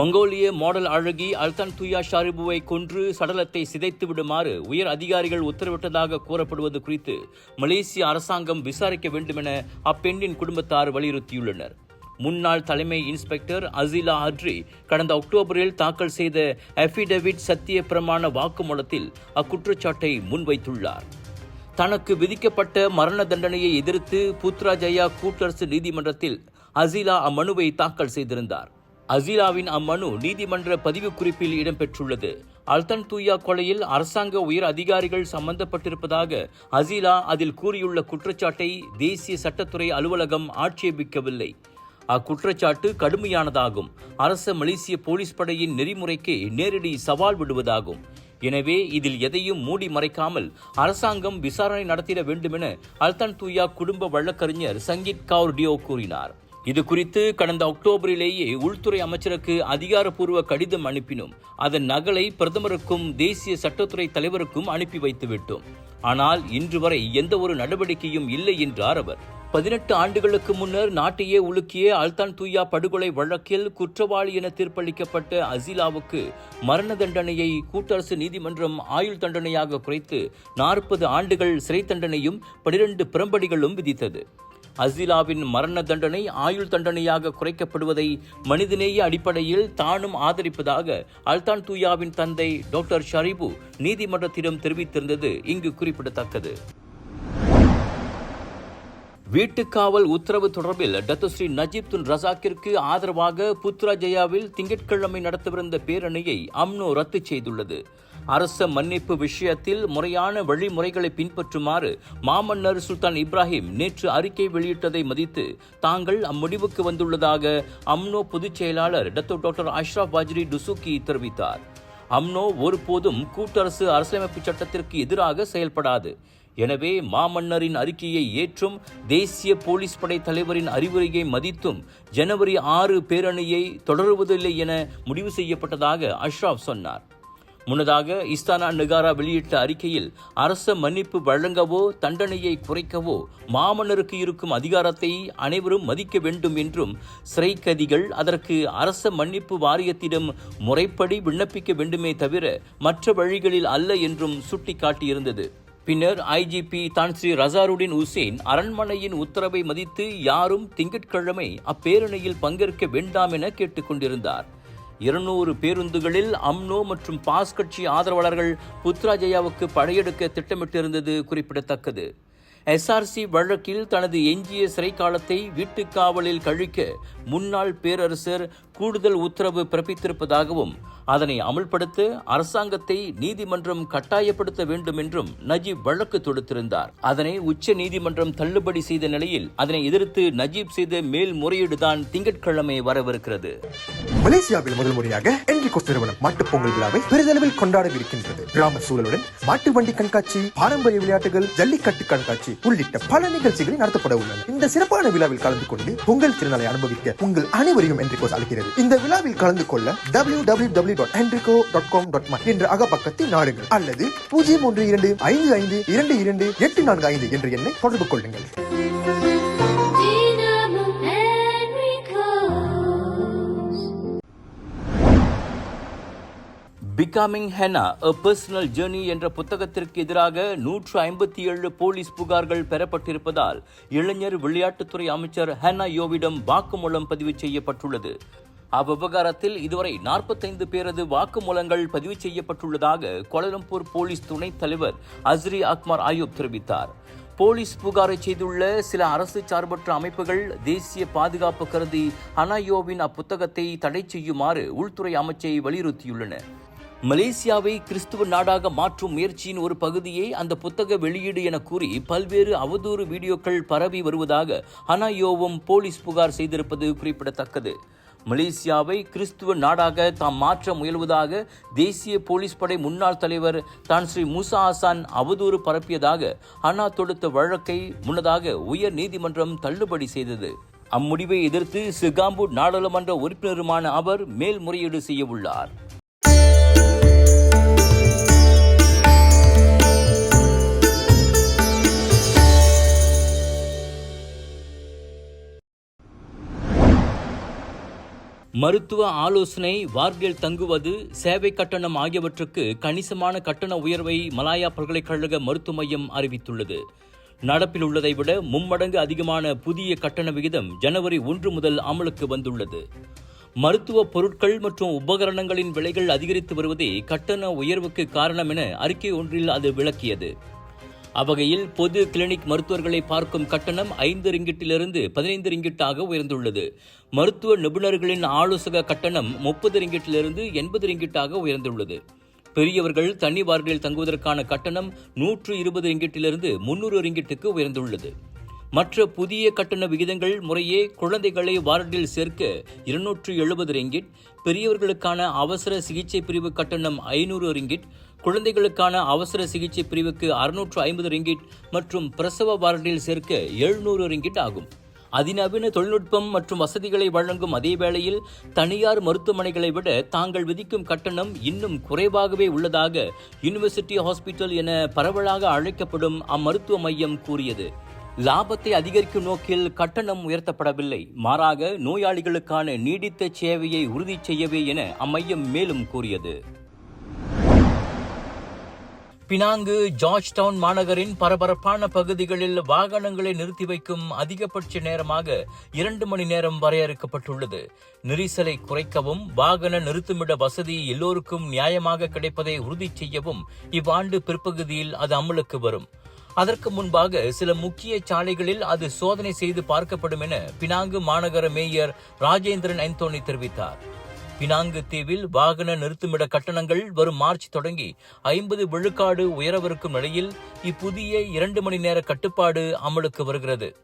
மங்கோலிய மாடல் அழகி அல்தான் துயா ஷாரிபுவை கொன்று சடலத்தை சிதைத்து விடுமாறு உயர் அதிகாரிகள் உத்தரவிட்டதாக கூறப்படுவது குறித்து மலேசிய அரசாங்கம் விசாரிக்க வேண்டுமென அப்பெண்ணின் குடும்பத்தார் வலியுறுத்தியுள்ளனர். முன்னாள் தலைமை இன்ஸ்பெக்டர் அசிலா அட்ரி கடந்த அக்டோபரில் தாக்கல் செய்த அஃபிடவிட் சத்திய பிரமாண வாக்குமூலத்தில் அக்குற்றச்சாட்டை முன்வைத்துள்ளார். தனக்கு விதிக்கப்பட்ட மரண தண்டனையை எதிர்த்து புத்ராஜயா கூட்டரசு நீதிமன்றத்தில் அசிலா அம்மனுவை தாக்கல் செய்திருந்தார். அசிலாவின் அம்மனு நீதிமன்ற பதிவு குறிப்பில் இடம்பெற்றுள்ளது. அல்தன் தூயா கொலையில் அரசாங்க உயர் அதிகாரிகள் சம்பந்தப்பட்டிருப்பதாக அசிலா அதில் கூறியுள்ள குற்றச்சாட்டை தேசிய சட்டத்துறை அலுவலகம் ஆட்சேபிக்கவில்லை. அக்குற்றச்சாட்டு கடுமையானதாகும். அரச மலேசிய போலீஸ் படையின் நெறிமுறைக்கு நேரடி சவால் விடுவதாகும். எனவே இதில் எதையும் மூடி மறைக்காமல் அரசாங்கம் விசாரணை நடத்திட வேண்டுமென அல்தன் தூயா குடும்ப வழக்கறிஞர் சங்கீத் கவுர் டியோ கூறினார். இது குறித்து கடந்த அக்டோபரிலேயே உள்துறை அமைச்சருக்கு அதிகாரப்பூர்வ கடிதம் அனுப்பினோம். அதன் நகலை பிரதமருக்கும் தேசிய சட்டத்துறை தலைவருக்கும் அனுப்பி வைத்துவிட்டோம். ஆனால் இன்று வரை எந்த ஒரு நடவடிக்கையும் இல்லை என்றார் அவர். பதினெட்டு ஆண்டுகளுக்கு முன்னர் நாட்டையே உலுக்கிய அல்தான் தூயா படுகொலை வழக்கில் குற்றவாளி என தீர்ப்பளிக்கப்பட்ட அசிலாவுக்கு மரண தண்டனையை கூட்டரசு நீதிமன்றம் ஆயுள் தண்டனையாக குறைத்து நாற்பது ஆண்டுகள் சிறை தண்டனையும் பனிரெண்டு பிரம்படிகளும் விதித்தது. அசிலாவின் மரண தண்டனை ஆயுள் தண்டனையாக குறைக்கப்படுவதை மனிதநேய அடிப்படையில் தானும் ஆதரிப்பதாக அல்தான் தூயாவின் தந்தை டாக்டர் ஷரீபு நீதிமன்றத்திடம் தெரிவித்திருந்தது. இங்கு குறிப்பிடத்தக்கது. வீட்டுக்காவல் உத்தரவு தொடர்பில் டத்துஸ்ரீ நஜீப் துன் ரசாக்கிற்கு ஆதரவாக புத்ராஜயாவில் திங்கட்கிழமை நடத்தவிருந்த பேரணியை அம்னோ ரத்து செய்துள்ளது. அரச மன்னிப்பு விஷயத்தில் முறையான வழிமுறைகளை பின்பற்றுமாறு மாமன்னர் சுல்தான் இப்ராஹிம் நேற்று அறிக்கை வெளியிட்டதை மதித்து தாங்கள் அம்முடிவுக்கு வந்துள்ளதாக அம்னோ பொதுச் செயலாளர் Dato doctor Ashraf Wajdi Dusuki தெரிவித்தார். அம்னோ ஒருபோதும் கூட்டரசு அரசியலமைப்பு சட்டத்திற்கு எதிராக செயல்படாது. எனவே மாமன்னரின் அறிக்கையை ஏற்றும் தேசிய போலீஸ் படை தலைவரின் அறிவுரையை மதித்தும் ஜனவரி ஆறு பேரணியை தொடருவதில்லை என முடிவு செய்யப்பட்டதாக அஷ்ராப் சொன்னார். முன்னதாக இஸ்தானா நகாரா வெளியிட்ட அறிக்கையில் அரச மன்னிப்பு வழங்கவோ தண்டனையை குறைக்கவோ மாமன்னருக்கு இருக்கும் அதிகாரத்தை அனைவரும் மதிக்க வேண்டும் என்றும் சிறைக்கதிகள் அதற்கு அரச மன்னிப்பு வாரியத்திடம் முறைப்படி விண்ணப்பிக்க வேண்டுமே தவிர மற்ற வழிகளில் அல்ல என்றும் சுட்டிக்காட்டியிருந்தது. பின்னர் ஐஜிபி தான் ஸ்ரீ ரசாருடின் உசேன் அரண்மனையின் உத்தரவை மதித்து யாரும் திங்கட்கிழமை அப்பேரணியில் பங்கேற்க வேண்டாம் என கேட்டுக்கொண்டிருந்தார் இருநூறு பேருந்துகளில் அம்னோ மற்றும் பாஸ் கட்சி ஆதரவாளர்கள் புத்ராஜயாவுக்கு படையெடுக்க திட்டமிட்டிருந்தது குறிப்பிடத்தக்கது. எஸ்ஆர்சி வழக்கில் தனது எஞ்சிய சிறை காலத்தை வீட்டுக் காவலில் கழிக்க முன்னாள் பேரரசர் கூடுதல் உத்தரவு பிறப்பித்திருப்பதாகவும் அதனை அமல்படுத்த அரசாங்கத்தை நீதிமன்றம் கட்டாயப்படுத்த வேண்டும் என்றும் நஜீப் வழக்கு தொடுத்திருந்தார். அதனை உச்ச நீதிமன்றம் தள்ளுபடி செய்த நிலையில் அதனை எதிர்த்து நஜீப் செய்த மேல்முறையீடுதான் திங்கட்கிழமை வரவிருக்கிறது. மலேசியாவில் முதல் முறையாக என்ரிகோஸ் நிறுவனம் மாட்டுப் பொங்கல் விழாவை பெரிதளவில் கொண்டாடவிருக்கின்றது. கிராம சூழலுடன் மாட்டு வண்டி கண்காட்சி பாரம்பரிய விளையாட்டுகள் ஜல்லிக்கட்டு கண்காட்சி உள்ளிட்ட பல நிகழ்ச்சிகள் நடத்தப்பட உள்ளன. இந்த சிறப்பான விழாவில் கலந்து கொண்டு பொங்கல் திருநாளை அனுபவிக்க உங்கள் அனைவரையும் என்ரிகோஸ் அழைக்கிறது. இந்த விழாவில் கலந்து கொள்ள W W W dot Enrico dot com dot my என்ற அகப்பக்கத்தை நாடுங்கள் அல்லது பூஜ்ஜியம் ஒன்று இரண்டு ஐந்து ஐந்து இரண்டு இரண்டு எட்டு நான்கு ஐந்து என்ற எண்ணை தொடர்பு கொள்ளுங்கள். Becoming Hena a personal journey என்ற புத்தகத்திற்கு எதிராக நூற்று ஐம்பத்தி ஏழு போலீஸ் புகார்கள் பெறப்பட்டிருப்பதால் இளைஞர் விளையாட்டுத்துறை அமைச்சர் ஹெனா யோவிடம் வாக்குமூலம் பதிவு செய்யப்பட்டுள்ளது அவ்விவகாரத்தில் இதுவரை நாற்பத்தைந்து பேரது வாக்குமூலங்கள் பதிவு செய்யப்பட்டுள்ளதாக கோலலம்பூர் போலீஸ் துணைத் தலைவர் அஸ்ரி அக்மர் ஆயூப் தெரிவித்தார். போலீஸ் புகாரை செய்துள்ள சில அரசு சார்பற்ற அமைப்புகள் தேசிய பாதுகாப்பு கருதி ஹனாயோவின் அப்புத்தகத்தை தடை செய்யுமாறு உள்துறை அமைச்சை வலியுறுத்தியுள்ளன. மலேசியாவை கிறிஸ்துவ நாடாக மாற்றும் முயற்சியின் ஒரு பகுதியை அந்த புத்தக வெளியீடு என கூறி பல்வேறு அவதூறு வீடியோக்கள் பரவி வருவதாக ஹனாயோவும் போலீஸ் புகார் செய்திருப்பது குறிப்பிடத்தக்கது. மலேசியாவை கிறிஸ்துவ நாடாக தாம் மாற்ற முயல்வதாக தேசிய போலீஸ் படை முன்னாள் தலைவர் தான் ஸ்ரீ மூசா ஹசான் அவதூறு பரப்பியதாக அண்ணா தொடுத்த வழக்கை முன்னதாக உயர் நீதிமன்றம் தள்ளுபடி செய்தது. அம்முடிவை எதிர்த்து சிகாம்பூர் நாடாளுமன்ற உறுப்பினருமான அவர் மேல்முறையீடு செய்யவுள்ளார் மருத்துவ ஆலோசனை வார்டில் தங்குவது சேவை கட்டணம் ஆகியவற்றுக்கு கணிசமான கட்டண உயர்வை மலாயா பல்கலைக்கழக மருத்துவ மையம் அறிவித்துள்ளது. நடப்பில் உள்ளதை விட மும்மடங்கு அதிகமான புதிய கட்டண விகிதம் ஜனவரி ஒன்று முதல் அமலுக்கு வந்துள்ளது. மருத்துவ பொருட்கள் மற்றும் உபகரணங்களின் விலைகள் அதிகரித்து வருவதே கட்டண உயர்வுக்கு காரணம் என அறிக்கை ஒன்றில் அது விளக்கியது. அவ்வகையில் பொது கிளினிக் மருத்துவர்களை பார்க்கும் கட்டணம் ஐந்து ரிங்கிட்டிலிருந்து பதினைந்து ரிங்கிட்டாக உயர்ந்துள்ளது. மருத்துவ நிபுணர்களின் ஆலோசக கட்டணம் முப்பது ரிங்கிட்டிலிருந்து எண்பது ரிங்கிட்டாக உயர்ந்துள்ளது. பெரியவர்கள் தனி வார்டில் தங்குவதற்கான கட்டணம் நூற்று இருபது ரிங்கிட்டிலிருந்து முன்னூறு ரிங்கிட்டுக்கு உயர்ந்துள்ளது. மற்ற புதிய கட்டண விகிதங்கள் முறையே குழந்தைகளை வார்டில் சேர்க்க இருநூற்று எழுபது ரிங்கிட் பெரியவர்களுக்கான அவசர சிகிச்சை பிரிவு கட்டணம் ஐநூறு ரிங்கிட் குழந்தைகளுக்கான அவசர சிகிச்சை பிரிவுக்கு அறுநூற்று ஐம்பது ரிங்கிட் மற்றும் பிரசவ வார்டில் சேர்க்க எழுநூறு ரிங்கிட் ஆகும். அதிநவீன தொழில்நுட்பம் மற்றும் வசதிகளை வழங்கும் அதே வேளையில் தனியார் மருத்துவமனைகளை விட தாங்கள் விதிக்கும் கட்டணம் இன்னும் குறைவாகவே உள்ளதாக யூனிவர்சிட்டி ஹாஸ்பிட்டல் என பரவலாக அழைக்கப்படும் அம்மருத்துவ மையம் கூறியது. லாபத்தை அதிகரிக்கும் நோக்கில் கட்டணம் உயர்த்தப்படவில்லை. மாறாக நோயாளிகளுக்கான நீடித்த சேவையை உறுதி செய்யவே என அம்மையம் மேலும் கூறியது. பினாங்கு ஜார்ஜ் டவுன் மாநகரின் பரபரப்பான பகுதிகளில் வாகனங்களை நிறுத்தி வைக்கும் அதிகபட்ச நேரமாக இரண்டு மணி நேரம் வரையறுக்கப்பட்டுள்ளது. நெரிசலை குறைக்கவும் வாகன நிறுத்துமிட வசதி எல்லோருக்கும் நியாயமாக கிடைப்பதை உறுதி செய்யவும் இவ்வாண்டு பிற்பகுதியில் அது அமலுக்கு வரும். அதற்கு முன்பாக சில முக்கிய சாலைகளில் அது சோதனை செய்து பார்க்கப்படும் என பினாங்கு மாநகர மேயர் ராஜேந்திரன் அந்தோனி தெரிவித்தார். பினாங்கு தீவில் வாகன நிறுத்துமிட கட்டணங்கள் வரும் மார்ச் தொடங்கி ஐம்பது விழுக்காடு உயரவிருக்கும் நிலையில் இப்புதிய இரண்டு மணி நேர கட்டுப்பாடு அமலுக்கு வருகிறது.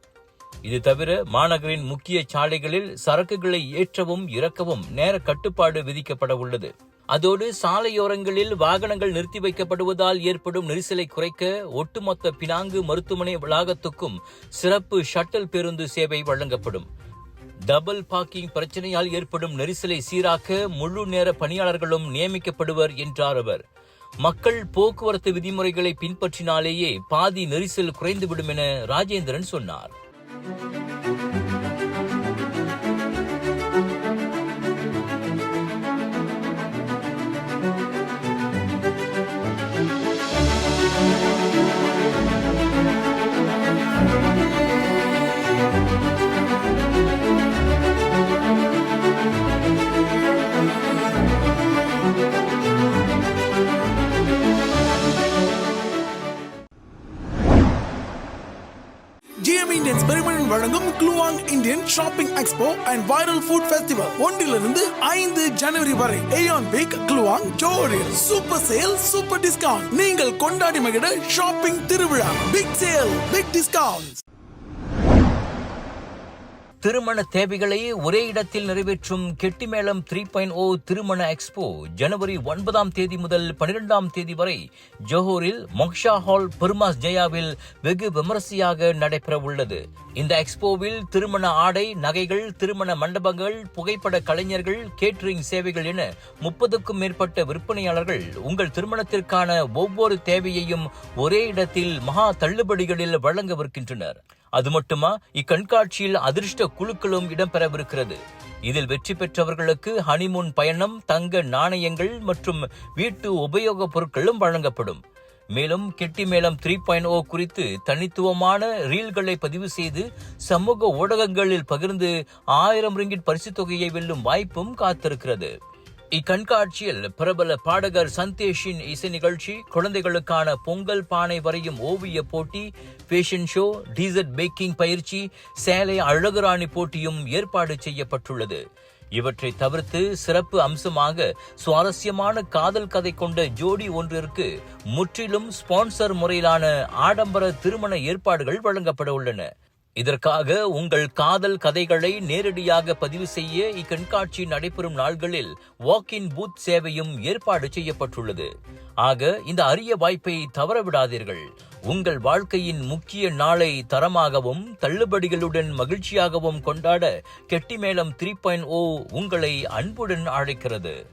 இது தவிர மாநகரின் முக்கிய சாலைகளில் சரக்குகளை ஏற்றவும் இறக்கவும் நேர கட்டுப்பாடு விதிக்கப்பட உள்ளது. அதோடு சாலையோரங்களில் வாகனங்கள் நிறுத்தி வைக்கப்படுவதால் ஏற்படும் நெரிசலை குறைக்க ஒட்டுமொத்த பினாங்கு மருத்துவமனை வளாகத்துக்கும் சிறப்பு ஷட்டல் பேருந்து சேவை வழங்கப்படும். டபுள் பார்க்கிங் பிரச்சனையால் ஏற்படும் நெரிசலை சீராக்க முழு நேர பணியாளர்களும் நியமிக்கப்படுவர் என்றார் அவர். மக்கள் போக்குவரத்து விதிமுறைகளை பின்பற்றினாலேயே பாதி நெரிசல் குறைந்துவிடும் என ராஜேந்திரன் சொன்னார். Indian shopping expo and viral food festival ஒன்றிலிருந்து ஐந்து ஜனவரி வரை. ஏயான் பீக் க்ளுவாங் ஜோரில் சூப்பர் சேல் சூப்பர் டிஸ்கவுண்ட் நீங்கள் கொண்டாடி மகிழ ஷாப்பிங் திருவிழா. பிக் சேல் பிக் டிஸ்கவுண்ட் திருமண தேவைகளை ஒரே இடத்தில் நிறைவேற்றும் கெட்டிமேளம் த்ரீ பாயிண்ட் ஓ திருமண எக்ஸ்போ ஜனவரி ஒன்பதாம் தேதி முதல் பனிரெண்டாம் தேதி வரை ஜோஹூரில் மொக்ஷா ஹால் பெருமாஸ் ஜெயாவில் வெகு விமரிசையாக நடைபெற உள்ளது இந்த எக்ஸ்போவில் திருமண ஆடை நகைகள் திருமண மண்டபங்கள் புகைப்பட கலைஞர்கள் கேட்டரிங் சேவைகள் என முப்பதுக்கும் மேற்பட்ட விற்பனையாளர்கள் உங்கள் திருமணத்திற்கான ஒவ்வொரு தேவையையும் ஒரே இடத்தில் மகா தள்ளுபடிகளில் வழங்கவிருக்கின்றனர். அது மட்டுமா? இக்கண்காட்சியில் அதிர்ஷ்ட குழுக்களும் இடம்பெறவிருக்கிறது. இதில் வெற்றி பெற்றவர்களுக்கு ஹனிமூன் பயணம் தங்க நாணயங்கள் மற்றும் வீட்டு உபயோகப் பொருட்களும் வழங்கப்படும். மேலும் கெட்டி மேளம் த்ரீ பாயிண்ட் ஓ குறித்து தனித்துவமான ரீல்களை பதிவு செய்து சமூக ஊடகங்களில் பகிர்ந்து ஆயிரம் ரிங்கிட் பரிசுத் தொகையை வெல்லும் வாய்ப்பும் காத்திருக்கிறது. இக்கண்காட்சியில் பிரபல பாடகர் சந்தேஷின் இசை நிகழ்ச்சி குழந்தைகளுக்கான பொங்கல் பானை வரையும் ஓவிய போட்டி ஃபேஷன் ஷோ டீசர்ட் பேக்கிங் பயிற்சி சேலை அழகுராணி போட்டியும் ஏற்பாடு செய்யப்பட்டுள்ளது. இவற்றை தவிர்த்து சிறப்பு அம்சமாக சுவாரஸ்யமான காதல் கதை கொண்ட ஜோடி ஒன்றிற்கு முற்றிலும் ஸ்பான்சர் முறையிலான ஆடம்பர திருமண ஏற்பாடுகள் வழங்கப்பட உள்ளன. இதற்காக உங்கள் காதல் கதைகளை நேரடியாக பதிவு செய்ய இக்கண்காட்சி நடைபெறும் நாள்களில் வாக் இன் பூத் சேவையும் ஏற்பாடு செய்யப்பட்டுள்ளது. ஆக இந்த அரிய வாய்ப்பை தவறவிடாதீர்கள். உங்கள் வாழ்க்கையின் முக்கிய நாளை தரமாகவும் தள்ளுபடிகளுடன் மகிழ்ச்சியாகவும் கொண்டாட கெட்டிமேளம் த்ரீ பாயிண்ட் ஓ உங்களை அன்புடன் அழைக்கிறது.